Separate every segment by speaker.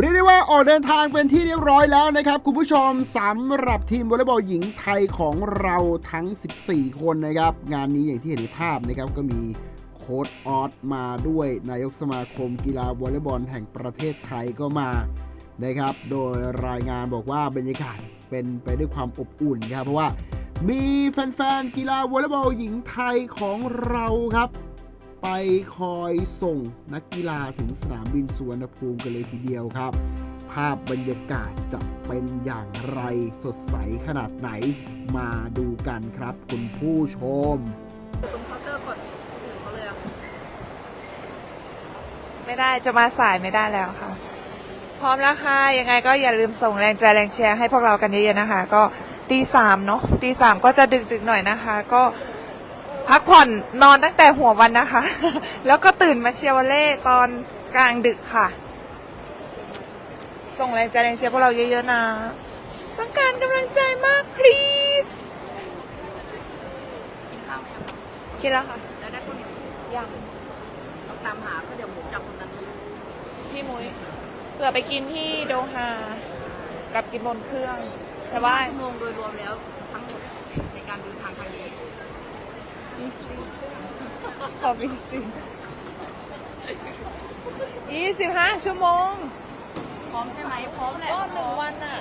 Speaker 1: เรียกได้ว่าออกเดินทางเป็นที่เรียบร้อยแล้วนะครับ คุณผู้ชมสำหรับทีมวอลเลย์บอลหญิงไทยของเราทั้ง 14 คนนะครับ งานนี้อย่างที่เห็นในภาพนะครับก็มีโค้ดออสมาด้วยนายกสมาคมกีฬาวอลเลย์บอลแห่งประเทศไทยก็มานะครับ โดยรายงานบอกว่าบรรยากาศเป็นไปด้วยความอบอุ่นครับเพราะว่ามีแฟนๆกีฬาวอลเลย์บอลหญิงไทยของเราครับ ไปคอยส่งนักกีฬาถึงสนามบินสุวรรณภูมิกันเลยทีเดียวครับ ภาพบรรยากาศจะเป็นอย่างไรสดใสขนาดไหน มาดูกันครับคุณผู้ชม
Speaker 2: ตรงเคาน์เตอร์กดถึงเขาเลยอะ
Speaker 3: ไม่ได้จะมาสายไม่ได้แล้วค่ะ พร้อมแล้วค่ะ ยังไงก็อย่าลืมส่งแรงใจแรงเชียร์ให้พวกเรากันเยอะๆนะคะ ก็ตีสามเนาะตีสามก็จะดึกๆหน่อยนะคะ ก็ พักผ่อนนอนตั้งแต่หัววันนะคะ แล้วก็ตื่นมาเชียร์วอลเล่ตอนกลางดึกค่ะ ส่งแรงใจแรงเชียร์พวกเราเยอะๆนะ ต้องการกำลังใจมาก please
Speaker 2: กินข้าวยัง
Speaker 3: คิดแล้วค่ะ
Speaker 2: แล้วได้คนอื่น
Speaker 3: ยัง
Speaker 2: ต้องตามหาก็เดี๋ยวหมูจับคนนั้น
Speaker 3: พี่มุ้ยเผื่อไปกินที่โดฮากับกินบนเครื่อง แต่ว่า
Speaker 2: ชั่วโมงโดยรวมแล้วทั้งหมดในการเดินทางครั้งนี้
Speaker 3: บีซีขอบีซียี่สิบห้าชั่วโมง
Speaker 2: พร้อมใช่ไหมพร้อมแหละ
Speaker 3: ก็หนึ่งวันอะ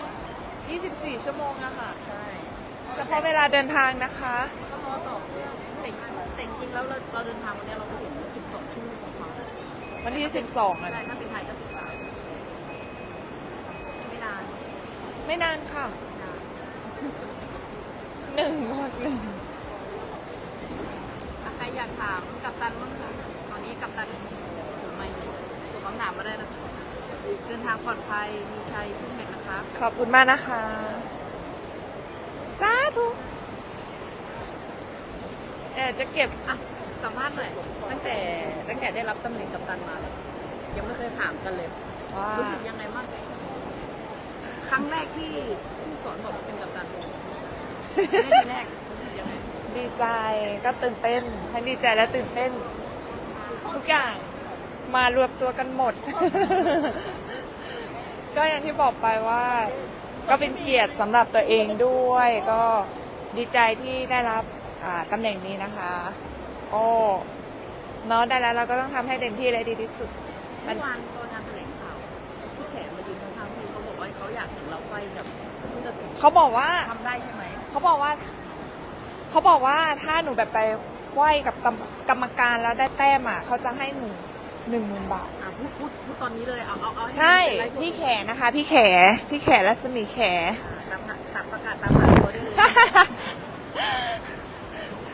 Speaker 3: ยี่สิบสี่ชั่วโมงอะค่ะ
Speaker 2: ใช่
Speaker 3: เฉพาะเวลาเดินทางนะคะ
Speaker 2: ก็รอต่อเครื่องแต่แต่จริงๆแล้วเราเราเดินทางวันนี้เราไปถึง12ชั่วโมงของเขา
Speaker 3: วันที่สิบสองอะ
Speaker 2: ใช่ถ้าเป็นไทยก็13ไม่นาน
Speaker 3: ไม่นานค่ะ
Speaker 2: ไม่นาน
Speaker 3: หนึ่งวันหนึ่ง
Speaker 2: อะใครอยากถามกัปตันบ้างคะตอนนี้กัปตันถือไมค์อยู่ส่งคำถามมาได้นะคะเดินทางปลอดภัยมีชัยขึ้นแม็กนะคะ
Speaker 3: ขอบคุณมากนะคะสาธุเดี๋ยวจะเก็บ
Speaker 2: อะสัมภาษณ์หน่อยตั้งแต่ตั้งแต่ได้รับตำแหน่งกัปตันมา ยังไม่เคยถามกันเลย
Speaker 3: ว่า
Speaker 2: รู้สึกยังไงบ้างครั้งแรกที่ผู้สอนบอกว่าเป็นกัปตันเล่นแรกรู้สึกยังไง
Speaker 3: ดีใจก็ตื่นเต้นทั้งดีใจและตื่นเต้น ทุกอย่างมารวมตัวกันหมด ก็อย่างที่บอกไปว่า ก็เป็นเกียรติสำหรับตัวเองด้วย ก็ดีใจที่ได้รับอ่าตำแหน่งนี้นะคะก็เน้องได้แล้วเราก็ต้องทำให้เต็มที่และดีที่สุด มั
Speaker 2: เมื่
Speaker 3: น
Speaker 2: อวานตอนงานแถลงข่าวที่แขกมายืนข้างๆที่เขาบอกว่าเขาอยากเห็นเราไฟกับผู้ตัดสิน
Speaker 3: เขาบอกว่า
Speaker 2: ทำได้ใช่ไหม
Speaker 3: เขาบอกว่า เขาบอกว่าถ้าหนูแบบไปไหว้กับกรรมกรรมการแล้วได้แต้มอะเขาจะให้หนูหนึ่งหมื่นบาท
Speaker 2: อะพูดพูดพูดตอนนี้เลยเอาเอาเอา
Speaker 3: ใช่
Speaker 2: ห้เป็นไลฟ์สด
Speaker 3: พี่แขนะคะ พี่แข พี่แขรัศมีแข
Speaker 2: อ่าตามหาตามประกาศตามหาตัวได้เลย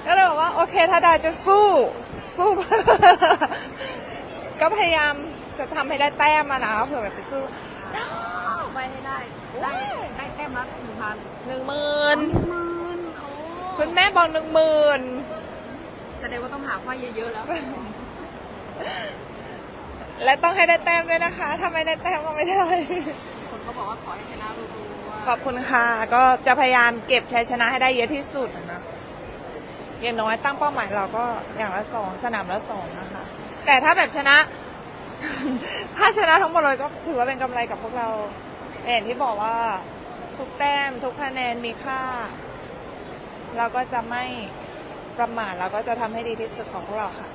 Speaker 3: ก็เลยบอกว่า โอเค ถ้าดาจะสู้ สู้ ก็พยายามจะทำให้ได้แต้มมานะเผื่อแบบไปสู้
Speaker 2: ไปให้ได้ ได้ได้แต้มละหนึ่งพัน
Speaker 3: หนึ่งหมื่น
Speaker 2: หมื่นโอ้
Speaker 3: คุณแม่บอกหนึ่งหมื่น
Speaker 2: แสดงว่าต้องหาไฟเยอะๆแล้ว
Speaker 3: และต้องให้ได้แต้มด้วยนะคะ ถ้าไม่ได้แต้มก็ไม่ได้
Speaker 2: คนเขาบอกว่าขอให้ชนะรัวๆ
Speaker 3: ขอบคุณค่ะ ก็จะพยายามเก็บชัยชนะให้ได้เยอะที่สุดนะอย่างน้อยตั้งเป้าหมายเราก็อย่างละสองสนามละสองนะคะ แต่ถ้าแบบชนะ ถ้าชนะทั้งหมดเลยก็ถือว่าเป็นกำไรกับพวกเราแต่อย่างที่บอกว่าทุกแต้มทุกคะแนนมีค่า เราก็จะไม่ประมาทเราก็จะทำให้ดีที่สุดของพวกเราค่ะ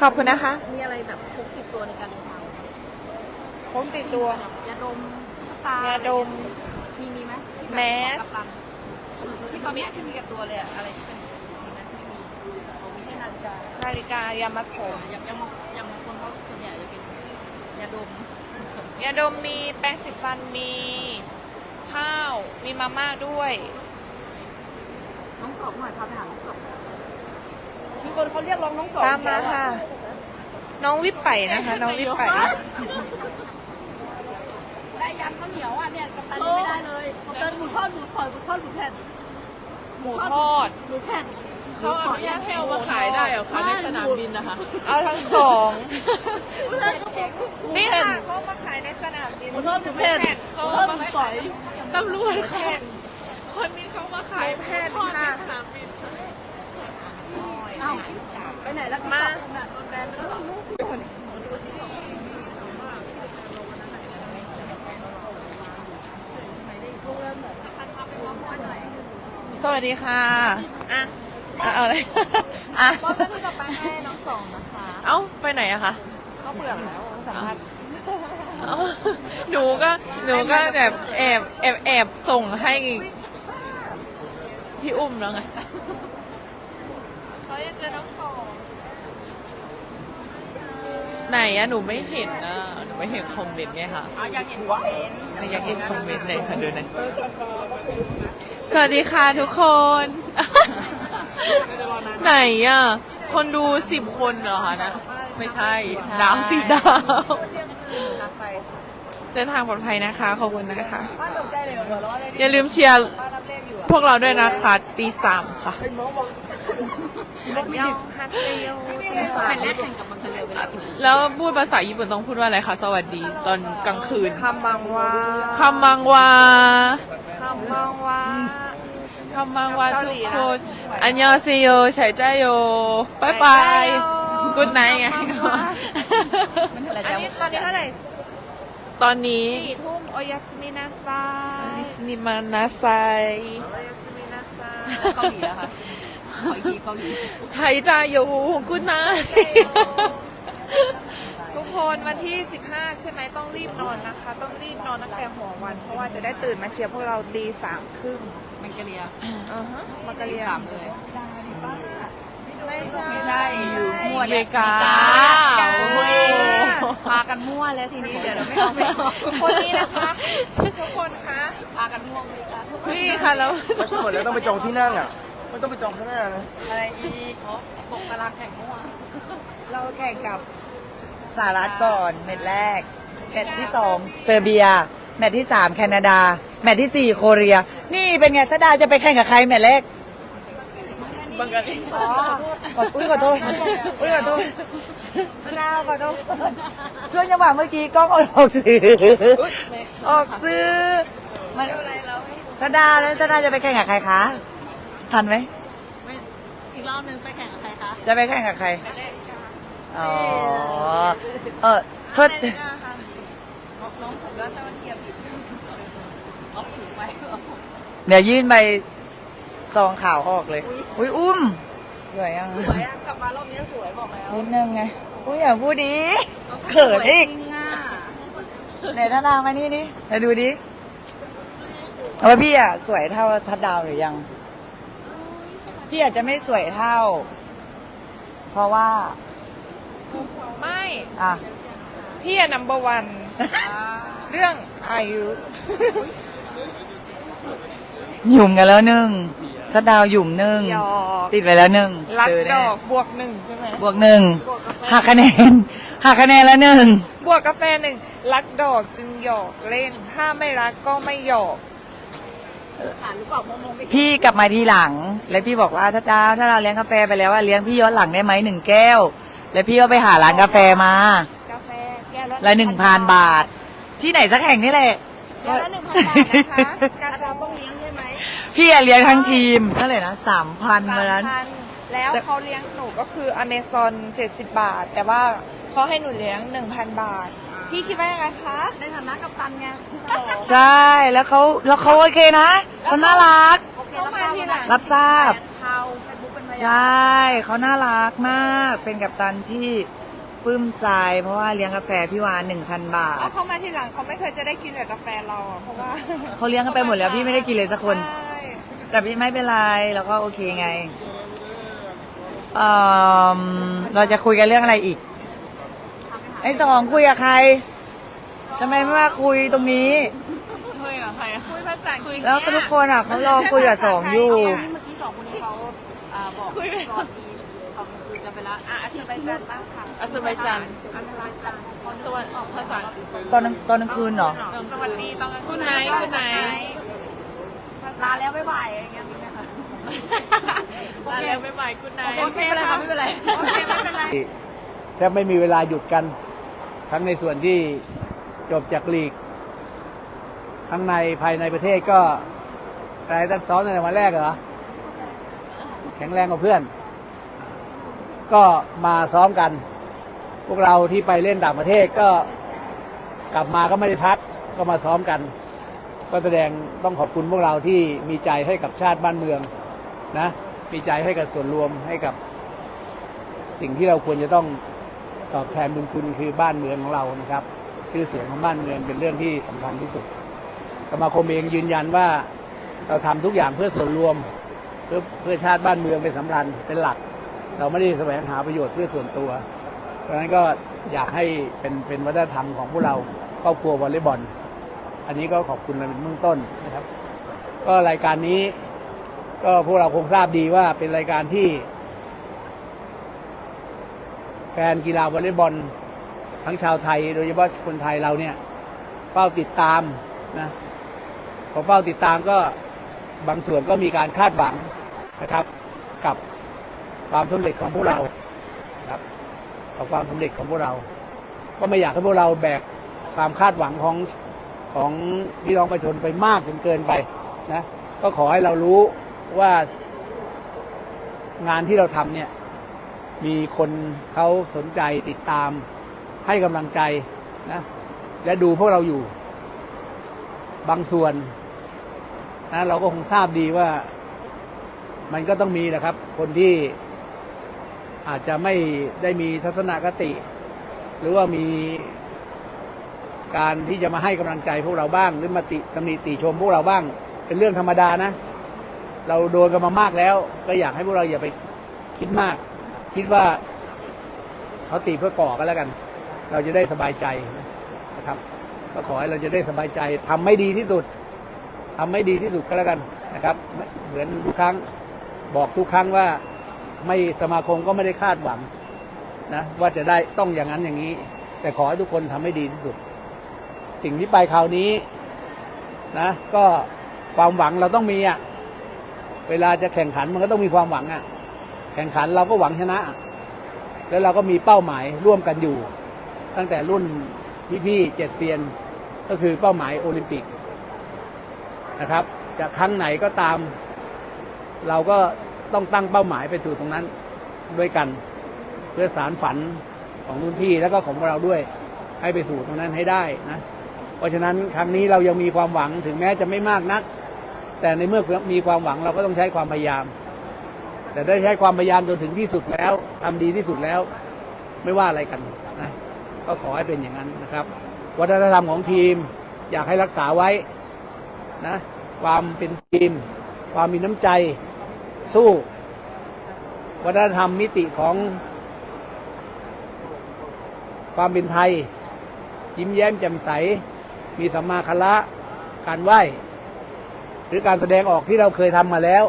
Speaker 3: ขอบคุณนะคะ
Speaker 2: มีอะไรแบบพกติดตัวในการเดินทาง
Speaker 3: พกติดตัว
Speaker 2: ยาดมตายา
Speaker 3: ดม
Speaker 2: มีมีไหมที่บบ
Speaker 3: แมส
Speaker 2: ของกัปตันที่ตอนเนี้ยที่มีกับตัวเลยอะอะไรที่เป็นมีไหมไม่มีโอ้มีแค่นาฬิกา
Speaker 3: นาฬิกายามัดผม
Speaker 2: ยังยังยังบางคนเขาส่วนใหญ่จะเป็นยาดม
Speaker 3: ยาดมมีแป้งสีฟันมี ข้าว มีมาม่าด้วย
Speaker 2: น้องสองหน่อยพาไปหาน้องสองมีคนเขาเรียกร้องน้องสอง
Speaker 3: ตามมาค่ะ น้องวิปไปนะคะ น้องวิปไป
Speaker 2: ได้ยันข้าวเหนียวอะเนี่ยกัปตันยังไม่ได้เลย
Speaker 4: กัปตันหมูทอดหมูฝอยหมูทอดหมูแผ่น
Speaker 3: หมูทอด
Speaker 4: หมูแผ่น
Speaker 5: เขาอนุญาตให้เอามาขายได้เหรอคะในสนามบินนะคะ
Speaker 3: เอาทั้งสองนี่ค่ะเขามาขายในสนามบิน
Speaker 4: หมูทอดหมูแผ่นหมูทอดหมูฝอย
Speaker 5: ตำรวจค่คนนี้เขามาขาย
Speaker 3: แพ
Speaker 5: ทย์
Speaker 3: ค่ะ
Speaker 5: สนามบิน
Speaker 2: เอาไปไหนแล้วมาโดนแบนไปแล้วส
Speaker 3: วัสดีค่ะ อะ เอาอะไร อะ
Speaker 2: ก็จะไปให้น้องสองนะคะ
Speaker 3: เอ้า ไปไหนอะคะ
Speaker 2: ก็เบื่อแล้วสัมภาษณ์
Speaker 3: หนูก็หนูก็แบบแอบแอบแอบส่งให้พี่อุ้มแล้วไง
Speaker 2: เขาจะเจอน้องสอง
Speaker 3: ไหนอะหนูไม่เห็นนะหนูไม่เห็นคอมเมนต์ไงค่ะ
Speaker 2: อ๋ออยากเห็นคอมเมนต์
Speaker 3: ในอยากเห็นคอมเมนต์เลยค่ะดูหน่อยสวัสดีค่ะทุกคน ไหนอะคนดูสิบคนเหรอคะนะ ไม่ใช่ ดาวสิบดาว เดินทางปลอดภัยนะคะ ขอบคุณนะคะอย่าลืมเชียร์พวกเราด้วยนะคะตีสามค่ะ
Speaker 2: เป็นแรกแข่งกับบังเทเลเวลาอื่น
Speaker 3: แล้วพูดภาษาญี่ปุ่นต้องพูดว่าอะไรคะสวัสดีตอนกลางคืน
Speaker 4: คำบังว่า
Speaker 3: คำมังวา
Speaker 4: คำบังว่า
Speaker 3: คำมังวาทุกคนอันยองเซโยใช้ใจโยบายบายกุดไนไง
Speaker 2: มันอะไร
Speaker 4: อัน
Speaker 2: จะ
Speaker 4: นี้ตอนนี้เท่าไหร่
Speaker 3: ตอนนี้
Speaker 4: สี่ทุ่มโอยาสมินาไซ
Speaker 3: ดิสนีย์มานาไซ
Speaker 4: โอยาสมินาไซ
Speaker 2: เกาหลีแล้วค่ะขออีกทีเกาหลี
Speaker 3: ใช้ใจโยกุดไน
Speaker 4: ทุกคนวันที่ 15 ใช่ไหมต้องรีบนอนนะคะ ต้องรีบนอนตั้งแต่หัววัน เพราะว่าจะได้ตื่นมาเชียร์พวกเราตีสามครึ่ง
Speaker 2: แมงกะเลีย
Speaker 4: อ่าฮะมากะ
Speaker 2: ตี
Speaker 4: เรีย
Speaker 2: สามเลย
Speaker 4: ไม่ใช่
Speaker 2: ไม่ใช่อยู่มั่ว
Speaker 3: อเมริกา
Speaker 2: โอ้ย พากันมั่วแล้วทีนี้เดี๋ยวเราไม่เอาไม่เอา
Speaker 4: คนนี้นะคะ ทุกคนคะ
Speaker 2: พากันมั่วอเมริกาทุกคน
Speaker 3: นี่ค่ะแล้ว
Speaker 6: ทั้งหมดแล้วต้องไปจองที่นั่งอะไม่ต้องไปจองข้างหน้านะ
Speaker 4: อะไรอีก
Speaker 2: ตกเวลาแข่งมั่ว
Speaker 4: เราแข่งกับสหรัฐก่อนแมตช์แรกแมตช์ที่สองเซอร์เบีย แมตช์ที่สามแคนาดา แมตช์ที่สี่โคเรีย นี่เป็นไงถ้าดาจะไปแข่งกับใครแมตช์แรก
Speaker 3: บังกะลี
Speaker 4: อ๋อขออุ้ยขอโทษอุ้ยขอโทษมะนาวขอโทษช่วงจังหวะเมื่อกี้กล้องออกสื่อออกซื้อมันธดาแล้วธดาจะไปแข่งกับใครคะทันไหม
Speaker 2: อีกรอบนึงไปแข่งกับใครคะ
Speaker 4: จะไปแข่งกับใครอ๋อเออโทษ
Speaker 2: น้องผมแล้วแต่มันเทียบผิดเอาถุงไปเอา
Speaker 4: เดี๋ยวยื่นใบ ซองข่าวออกเลย อุ้ยอุ้มสวยยัง
Speaker 2: สวยอะกลับมารอบนี้สวยบอกแล้ว
Speaker 4: นิดนึงไง อุ้ยอย่าพูดดีเขินอีก
Speaker 2: จริงอะ
Speaker 4: ไหนท่าดาวมานี่นี่มาดูดิเอาว่าพี่อะสวยเท่าทัดดาวหรือยัง พี่อาจจะไม่สวยเท่า เพราะว่า
Speaker 3: ไม่
Speaker 4: อะ
Speaker 3: พี่อะ number one เรื่องอายุ
Speaker 4: หยุ่มกันแล้วหนึ่ง ทัดดาวหยุ่มหนึ่ง
Speaker 3: หยอก
Speaker 4: ติดไปแล้วหนึ่ง
Speaker 3: รัก
Speaker 4: เจแน่
Speaker 3: ดอกบวกหนึ่งใช่ไหม
Speaker 4: บวกหนึ่งหักคะแนนหักคะแนนแล้วหนึ่ง
Speaker 3: บวกกาแฟหนึ่งรักดอกจึงหยอกเล่น ถ้าไม่รักก็ไม่หยอก
Speaker 2: อ่านหรือเปล่ามองๆไม่
Speaker 4: พี่กลับมาทีหลัง แล้วพี่บอกว่าถ้าดาวถ้าเราเลี้ยงกาแฟไปแล้วอะเลี้ยงพี่ย้อนหลังได้ไหมหนึ่งแก้ว แล้วพี่ก็ไปหาร้านกาแฟมา
Speaker 3: กาแฟแก้วละ
Speaker 4: ละหนึ่งพันบาท ที่ไหนสักแห่งนี่แหละ
Speaker 3: แก้วละหนึ่งพันบาทนะคะ
Speaker 2: การเราต้องเลี้ยงใช่ไหม
Speaker 4: พี่อะเลี้ยงทั้งทีมเท่าไหร่นะสามพัน
Speaker 3: สาม
Speaker 4: มานั้น
Speaker 3: พันแล้วเขาเลี้ยงหนูก็คืออเมซอนเจ็ดสิบบาท แต่ว่าเขาให้หนูเลี้ยงหนึ่งพันบาท พี่คิดว่ายังไงคะ
Speaker 2: ในฐานะกัปตันไง
Speaker 4: ใช่แล้วเขาแล้วเขาโอเคนะเขาน่ารัก
Speaker 2: โอเครับทราบแล้ว
Speaker 4: รับทราบ
Speaker 2: แฟนข่าวเฟซบุ๊กเป็นพ
Speaker 4: ใช
Speaker 2: ยาน่
Speaker 4: เขาน่ารักมาก เป็นกัปตันที่ ปลื้มใจ เพราะว่าเลี้ยงกาแฟพี่วานหนึ่งพันบา
Speaker 3: เพ
Speaker 4: ท
Speaker 3: ราะเขามาทีหลังเขาไม่เคยจะได้กินแบบกาแฟเราอะเพราะว่า
Speaker 4: เขาเลี้ยงกันไปหมดแล้วพี่ไม่ได้กินเลยสักคน
Speaker 3: ใช่
Speaker 4: แต่พี่ไม่เป็นไรเราก็โอเคไงเอ่อเราจะคุยกันเรื่องอะไรอีก ไอ้สองคุยกับใครทำไมไม่มาคุยตรงนี้
Speaker 3: คุยกับใครคุยภาษาอังกฤษ
Speaker 4: แล้วก็ทุกคนอะเขารอคุยกับสองอยู่
Speaker 2: นี่เมื่อกี้สองคนนี้เขาอ่าบอก
Speaker 3: คุยไป
Speaker 2: สวัสดีตอน กลางคืนกันไปแล้วอะอาทิตย์ไปจันทร์บ้างค่ะ
Speaker 3: อาเซอร์ไบจาน
Speaker 2: อาทิตย์ไปจันทร์
Speaker 3: สวัสดีภาษา
Speaker 4: ตอนกลางตอนกลางคืนเหรอ
Speaker 3: สวัสดีตอนกลางคืนไหนคืนไหน
Speaker 2: ลาแล้วบ๊ายบายอะไรเงี้ยมีไหมคะ
Speaker 3: ลาแล้วบ๊ายบายคุณนาย
Speaker 2: โอเคเลยค่ะไม่เป็นไร
Speaker 3: โอเคไม่เป็นไร
Speaker 6: แทบไม่มีเวลาหยุดกัน ทั้งในส่วนที่จบจากลีกทั้งในภายในประเทศก็อะไรตั้งซ้อมในวันแรกเหรอแข็งแรงกว่าเพื่อน ก็มาซ้อมกัน พวกเราที่ไปเล่นต่างประเทศก็กลับมาก็ไม่ได้พักก็มาซ้อมกัน ก็แสดงต้องขอบคุณพวกเราที่มีใจให้กับชาติบ้านเมืองนะ มีใจให้กับส่วนรวมให้กับ สิ่งที่เราควรจะต้องตอบแทนบุญคุณคือบ้านเมืองของเรานะครับ ชื่อเสียงของบ้านเมืองเป็นเรื่องที่สำคัญที่สุดสมาคมเองยืนยันว่าเราทำทุกอย่างเพื่อส่วนรวม เพื่อเพื่อชาติบ้านเมืองเป็นสำคัญเป็นหลัก เราไม่ได้แสวงหาประโยชน์เพื่อส่วนตัว เพราะฉะนั้นก็อยากให้เป็นเป็นวัฒนธรรมของพวกเราครอบครัววอลเลย์บอล อันนี้ก็ขอบคุณในเบื้องต้นนะครับ ก็รายการนี้ ก็พวกเราคงทราบดีว่าเป็นรายการที่ แฟนกีฬาวอลเลย์บอล ทั้งชาวไทย โดยเฉพาะคนไทยเราเนี่ยเฝ้าติดตามนะพอเฝ้าติดตามก็บางส่วนก็มีการคาดหวังนะครับ กับ ความสำเร็จของพวกเราครับกับความสำเร็จของพวกเรา ก็ไม่อยากให้พวกเราแบกความคาดหวังของของพี่น้องประชาชนไปมากจนเกินไปนะก็ขอให้เรารู้ว่างานที่เราทำเนี่ย มีคนเขาสนใจติดตาม ให้กำลังใจนะและดูพวกเราอยู่ บางส่วนนะเราก็คงทราบดีว่ามันก็ต้องมีแหละครับ คนที่ อาจจะไม่ได้มีทัศนคติ หรือว่ามีการที่จะมาให้กำลังใจพวกเราบ้าง หรือมาติตำหนิติชมพวกเราบ้าง เป็นเรื่องธรรมดานะ เราโดนกันมามากแล้ว ก็อยากให้พวกเราอย่าไปคิดมาก คิดว่าเขาตีเพื่อก่อกันแล้วกัน เราจะได้สบายใจนะครับ ก็ขอให้เราจะได้สบายใจทำไม่ดีที่สุดทำไม่ดีที่สุดก็แล้วกันนะครับ เหมือนทุกครั้งบอกทุกครั้งว่า ไม่สมาคมก็ไม่ได้คาดหวังนะว่าจะได้ต้องอย่างนั้นอย่างนี้ แต่ขอให้ทุกคนทำให้ดีที่สุด สิ่งที่ไปคราวนี้นะ ก็ความหวังเราต้องมีอะเวลาจะแข่งขันมันก็ต้องมีความหวังอะ แข่งขันเราก็หวังชนะ แล้วเราก็มีเป้าหมายร่วมกันอยู่ ตั้งแต่รุ่นพี่ๆเจ็ดเซียน ก็คือเป้าหมายโอลิมปิกนะครับจะครั้งไหนก็ตาม เราก็ ต้องตั้งเป้าหมายไปสู่ตรงนั้นด้วยกัน เพื่อสารฝันของรุ่นพี่แล้วก็ของเราด้วยให้ไปสู่ตรงนั้นให้ได้นะ เพราะฉะนั้นครั้งนี้เรายังมีความหวังถึงแม้จะไม่มากนัก แต่ในเมื่อมีความหวังเราก็ต้องใช้ความพยายาม แต่ได้ใช้ความพยายามจนถึงที่สุดแล้วทำดีที่สุดแล้ว ไม่ว่าอะไรกันนะก็ขอให้เป็นอย่างนั้นนะครับ วัฒนธรรมของทีมอยากให้รักษาไว้นะ ความเป็นทีม ความมีน้ำใจ สู้ วัฒนธรรมมิติของ ความเป็นไทย ยิ้มแย้มแจ่มใส มีสัมมาคาระการไหว้ หรือการแสดงออกที่เราเคยทำมาแล้ว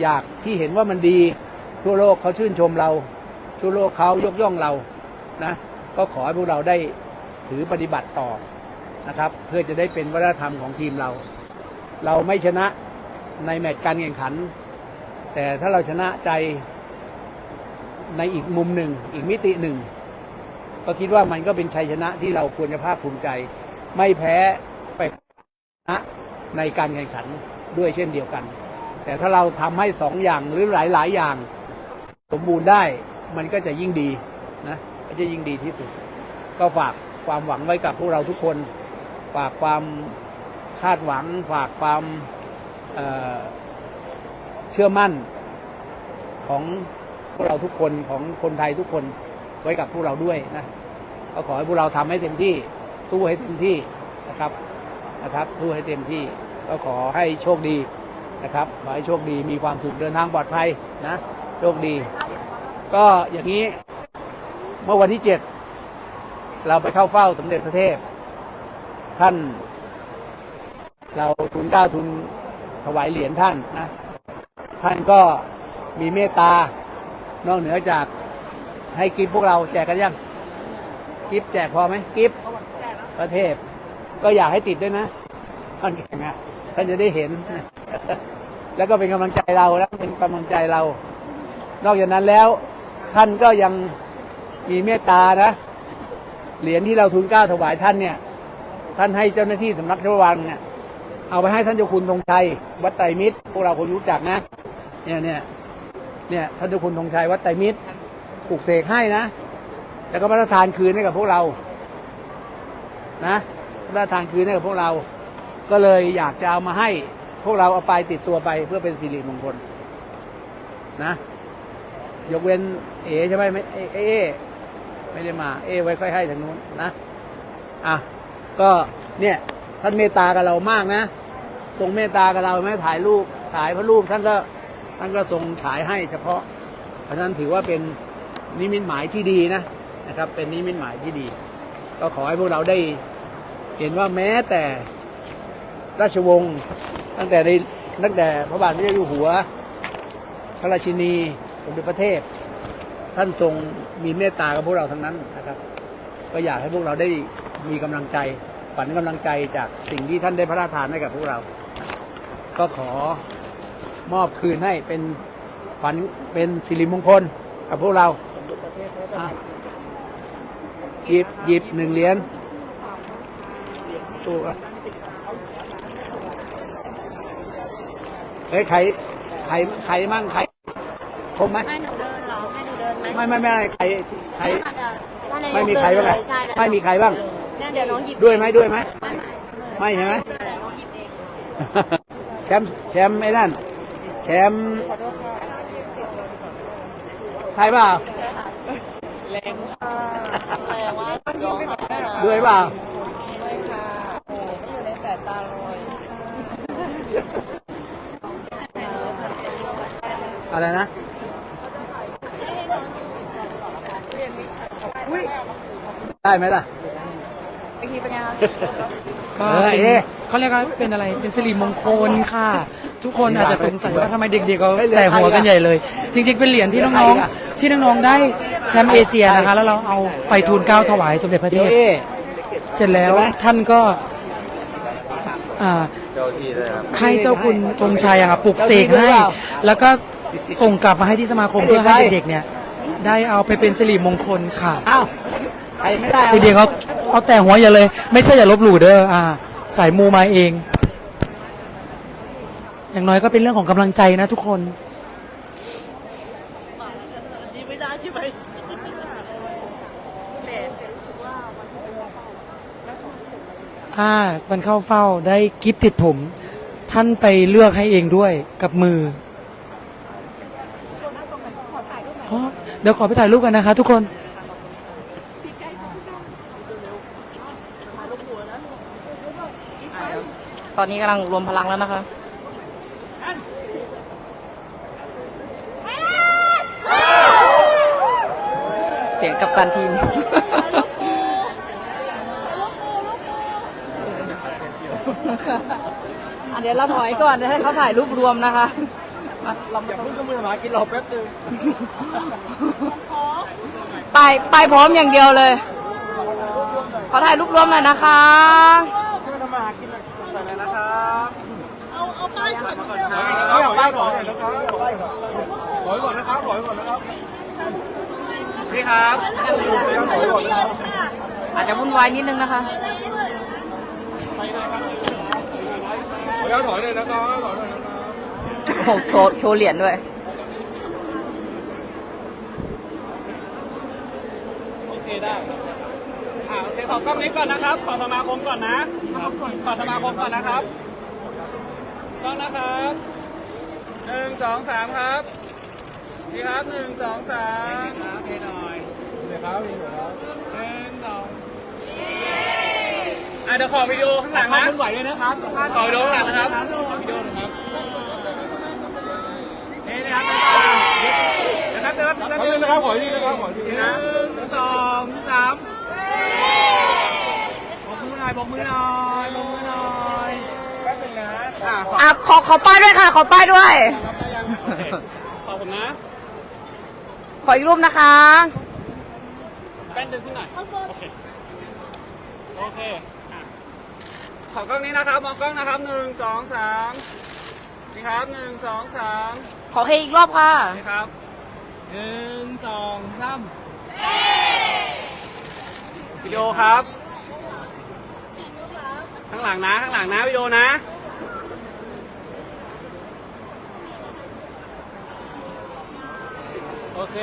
Speaker 6: อยากที่เห็นว่ามันดี ทั่วโลกเขาชื่นชมเรา ทั่วโลกเขายกย่องเรานะ ก็ขอให้พวกเราได้ถือปฏิบัติต่อนะครับ เพื่อจะได้เป็นวัฒนธรรมของทีมเรา เราไม่ชนะในแมตช์การแข่งขัน แต่ถ้าเราชนะใจในอีกมุมหนึ่ง อีกมิติหนึ่ง ก็คิดว่ามันก็เป็นชัยชนะที่เราควรจะภาคภูมิใจ ไม่แพ้ไปชนะในการแข่งขันด้วยเช่นเดียวกัน แต่ถ้าเราทำให้สองอย่างหรือหลาย ๆ อย่าง สมบูรณ์ได้มันก็จะยิ่งดีนะก็จะยิ่งดีที่สุด ก็ฝากความหวังไว้กับพวกเราทุกคน ฝากความคาดหวัง ฝากความ เชื่อมั่นของพวกเราทุกคนของคนไทยทุกคนไว้กับพวกเราด้วยนะก็ขอให้พวกเราทำให้เต็มที่ สู้ให้เต็มที่นะครับนะครับ สู้ให้เต็มที่ ก็ขอให้โชคดีนะครับขอให้โชคดีมีความสุขเดินทางปลอดภัยนะโชคดี ก็อย่างนี้เมื่อวันที่เจ็ดเราไปเข้าเฝ้าสมเด็จพระเทพ ท่าน เราทุนเกล้าทุนถวายเหรียญท่านนะ ท่านก็มีเมตตานอกเหนือจากให้กิฟพวกเราแจกกันยัง กิฟแจกพอไหมกิฟพระเทพก็อยากให้ติดด้วยนะท่านแข่งอะท่านจะได้เห็น แล้วก็เป็นกำลังใจเราแล้วเป็นกำลังใจเรา นอกจากนั้นแล้ว ท่านก็ยังมีเมตตานะเหรียญที่เราทุนก้าถวายท่านเนี่ย ท่านให้เจ้าหน้าที่สำนักพระวังเนี่ยเอาไปให้ท่านเจ้าคุณธงชัยวัดไตรมิตรพวกเราคนรู้จักนะ เนี่ยเนี่ยเนี่ยท่านเจ้าคุณธงชัยวัดไตรมิตรปลูกเสกให้นะ แล้วก็พระราชทานคืนให้กับพวกเรา นะพระราชทานคืนให้กับพวกเรา ก็เลยอยากจะเอามาให้ พวกเราเอาไปติดตัวไปเพื่อเป็นสิริมงคล นะ ยกเว้น เอใช่ไหมไม่เอเอเอไม่ได้มา เอไว้ค่อยให้ทางนู้นนะ อะ ก็เนี่ยท่านเมตตากับเรามากนะทรงเมตตากับเราแม้ถ่ายรูปฉายพระรูปท่านก็ ท่านก็ทรงฉายให้เฉพาะ เพราะฉะนั้นถือว่าเป็นนิมิตหมายที่ดีนะนะครับ เป็นนิมิตหมายที่ดี ก็ขอให้พวกเราได้เห็นว่าแม้แต่ราชวงศ์ตั้งแต่ในตั้งแต่พระบาทสมเด็จอยู่หัว พระราชินีสมเด็จพระเทพ ท่านทรงมีเมตตากับพวกเราทั้งนั้นนะครับ ก็อยากให้พวกเราได้มีกำลังใจฝันกำลังใจจากสิ่งที่ท่านได้พระราชทานให้กับพวกเรา ก็ขอ มอบคืนให้เป็นฝันเป็นสิริมงคลกับพวกเราอะหยิบหยิบหนึ่งเหรียญตัวเฮ้ยใครใครใครมั่งใครครบไหม
Speaker 7: ให้หนูเดินเหรอให้หนูเดินไหม
Speaker 6: ไม่ไม่ไม่ใครใคร
Speaker 7: อาจจะด้านใน
Speaker 6: ไม่มีใครบ้าง
Speaker 7: เล
Speaker 6: อะ
Speaker 7: ยใช่แล้ว
Speaker 6: ไม่มีใครบ้าง
Speaker 7: เนี่ยเดี๋ยวน้องหยิบ
Speaker 6: ด้วยไหมด้วยไหม
Speaker 7: ไม่ไม่
Speaker 6: ไม่ใช่ไหม
Speaker 7: เดี๋ยวน้องหยิบเอง
Speaker 6: แชมป์แชมป์ไอ้นั่น แชมป์ใช่เปล่าด้วยเปล่าอะไรนะได้ไหมล่ะ
Speaker 8: ก็
Speaker 6: เออ
Speaker 8: เป็น
Speaker 6: เอ๊ะ
Speaker 8: เขาเรียกว่าเป็นอะไรเป็นสิริมงคลค่ะ ทุกคนอาจจะสงสัยว่าทำไมเด็กๆเขา
Speaker 6: ไม่เหลือ
Speaker 8: แต่หัว
Speaker 6: ใคร
Speaker 8: กัน
Speaker 6: อะ
Speaker 8: ใหญ่เลย จริง ๆ เป็นเหรียญที่
Speaker 6: เหลือ
Speaker 8: น้อง
Speaker 6: ใครอะ
Speaker 8: ๆที่น้องๆได้แชมป์เอเชียนะคะ แล้วเราเอาไปทูลเกล้าถวายสมเด็จพระเท
Speaker 6: เดี๋ยว
Speaker 8: พ
Speaker 6: เอ๊
Speaker 8: เสร็จแล้ว
Speaker 6: ใช่ไหม
Speaker 8: ท่านก็อ่าให้เจ้าคุณธงชัยอะค่ะปลุกเสกให้ แล้วก็ส่งกลับมาให้ที่สมาคมเพื่อให้เด็กๆเนี่ย ได้เอาไปเป็นสิริมงคลค่ะ
Speaker 6: เอ้าใครไม่ได้อา
Speaker 8: เด็กๆเขาเอาแต่หัวอย่าเลย ไม่ใช่อย่าลบหลู่เด้ออ่าสายมูมาเอง อย่างน้อยก็เป็นเรื่องของกำลังใจนะทุกคนอ่ามันเข้าเฝ้าได้กิฟติดผม ท่านไปเลือกให้เองด้วยกับมืออ๋อเดี๋ยวขอไปถ่ายรูปกันนะคะทุกคน
Speaker 2: ตอนนี้กำลังรวมพลังแล้วนะคะ เสียง กับตันทีมอะเดี๋ยวเราถอยก่อนเดี๋ยวให้เขาถ่ายรูปรวมนะคะมาเราอย่าเพิ่งมือมากินรอแป๊บนึงไปไปพร้อมอย่างเดียวเลย ขอถ่ายรูปรวมหน่อยนะคะอา จจะวุ่นวายนิดนึงนะคะขอถอยเลยนะครับโอ้โหโชว์โชว์เหรียญด้วย
Speaker 9: โอเคได้อ่าโอเคขอกล้องนี้ก่อนนะครับ ขอสมาคมก่อนนะ ขอสมาคมก่อนนะครับกล้องนะครับหนึ่งสองสามครับ ดีครับหนึ่งสองสามโอเคหน่อยเดี๋ยวครับหนึ่งสองอะเดี๋ยวขอวิดีโอข้างหลังนะไหวเลยนะครับขอวิดีโอข้างหลังนะครับขอวิดีโอนะครับนี่นะครับนะครับเดี๋ยวนะครับเดี๋ยวนะครับขอที่นะครับขอที่หนึ่งสองสามบอกมือหน่อยบอกมือหน่อยบอกมือหน่อยแป๊บนึงนะอะขอ
Speaker 2: อะขอขอป้ายด้วยค่ะ ขอป้ายด้วย
Speaker 9: โอเคขอบคุณนะ
Speaker 2: ขออีกรูปนะคะ
Speaker 9: แป้นดึงขึ้นหน่อย โอเค โอเคอะขอกล้องนี้นะครับ มองกล้องนะครับหนึ่งสองสามนี่ครับหนึ่งสองสาม
Speaker 2: ขอเคอีกรอบค่ะ
Speaker 9: นี่ครับหนึ่งสองสามวิดีโอครับ ข้างหลังนะ ข้างหลังนะวิดีโอนะ โอเค